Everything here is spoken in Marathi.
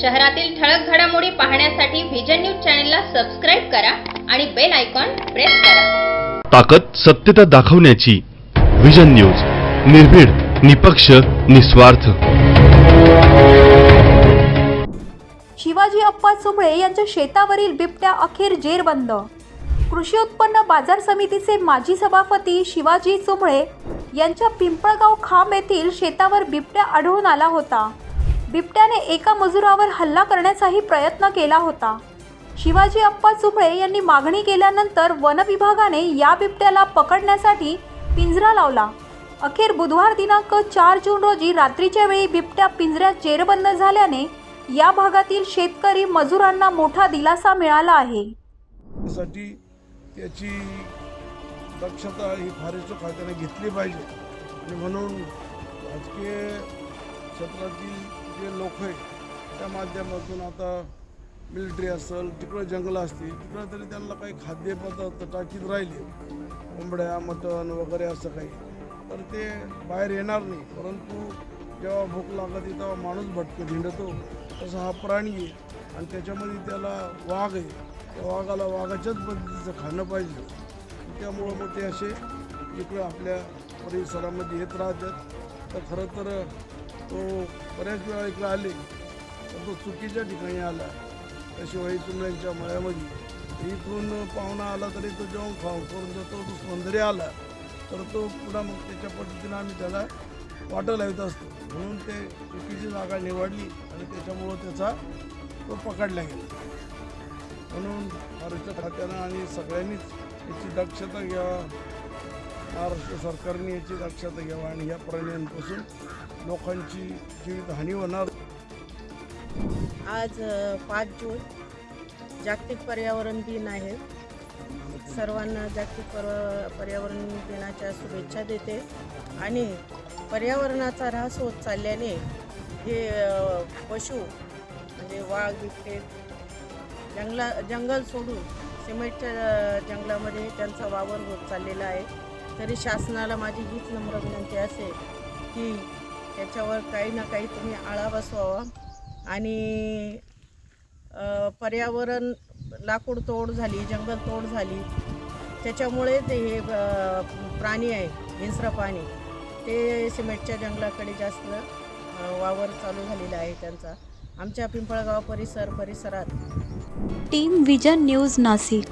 शहरातील ठळक घडामोडी पाहण्यासाठी व्हिजन न्यूज चॅनलला सबस्क्राईब करा आणि बेल आयकॉन प्रेस करा. ताकद सत्यता दाखवण्याची विजन न्यूज निर्भीड निपक्ष निस्वार्थ. शिवाजी अप्पा चुंबळे यांच्या शेतावरील बिबट्या अखेर जेरबंद कृषी उत्पन्न बाजार समितीचे माजी सभापती शिवाजी चुंबळे यांच्या पिंपळगाव खांब येथील शेतावर बिबट्या आढळून आला होता. बिबट्याने एका मजुरावर हल्ला करण्याचाही प्रयत्न केला होता. शिवाजी अप्पा चुबळे यांनी मागणी केल्यानंतर वनविभागाने या बिबट्याला पकडण्यासाठी पिंजरा लावला. अखेर बुधवार दिनांक चार जून रोजी रात्रीच्या वेळी बिबट्या पिंजऱ्यात जेरबंद झाल्याने या भागातील शेतकरी मजुरांना मोठा दिलासा मिळाला आहे. साठी त्याची दक्षता ही फॉरेस्ट खात्याने घेतली पाहिजे. आणि म्हणून राजकीय क्षेत्रातील जे लोक आहे त्या माध्यमातून आता मिलिटरी असेल तिकडं जंगलं असतील तिकडं तरी त्यांना काही खाद्यपदार्थ टाकीत राहिले. कोंबड्या मटण वगैरे असं काही. तर ते बाहेर येणार नाही. परंतु जेव्हा भूक लागते तेव्हा माणूस भटकं झिंडतो तसा हा प्राणी आहे. आणि त्याच्यामध्ये त्याला वाघ आहे. त्या वाघाला वाघाच्याच पद्धतीचं खाणं पाहिजे. त्यामुळं मग ते असे इकडं आपल्या परिसरामध्ये येत राहतात. तर खरं तर तो बऱ्याच वेळा इकडं आले तर तो चुकीच्या ठिकाणी आला. त्या शिवाई चुंबड्यांच्या मळ्यामध्ये इकडून पाहुणा आला तरी तो जेवण खाऊन करून जातो तो सौंदर्य आला तर तो पुन्हा मग त्याच्या पद्धतीनं आम्ही त्याला वाटं लावत असतो. म्हणून ते चुकीची जागा निवडली आणि त्याच्यामुळं त्याचा तो पकडला गेला. म्हणून महाराष्ट्र खात्यानं आणि सगळ्यांनीच याची दक्षता घ्यावा. महाराष्ट्र सरकारने याची दक्षता घ्यावा आणि या प्राण्यांपासून लोकांची जीवितहानी होणार. आज पाच जून जागतिक पर्यावरण दिन आहे. सर्वांना जागतिक पर पर्यावरण दिनाच्या शुभेच्छा देते. आणि पर्यावरणाचा ऱ्हास होत चालल्याने हे पशु म्हणजे वाघ बिबटे जंगला जंगल सोडून सिमेंटच्या जंगलामध्ये त्यांचा वावर होत चाललेला आहे. तरी शासनाला माझी हीच नम्र विनंती असेल की त्याच्यावर काही ना काही तुम्ही आळा बसवावा. आणि पर्यावरण लाकूड तोड झाली जंगल तोड झाली त्याच्यामुळे ते हे प्राणी आहे हिंस्र प्राणी ते सिमेंटच्या जंगलाकडे जास्त वावर चालू झालेला आहे त्यांचा. आमच्या पिंपळगाव परिसर परिसरात. Team vision news Nashik.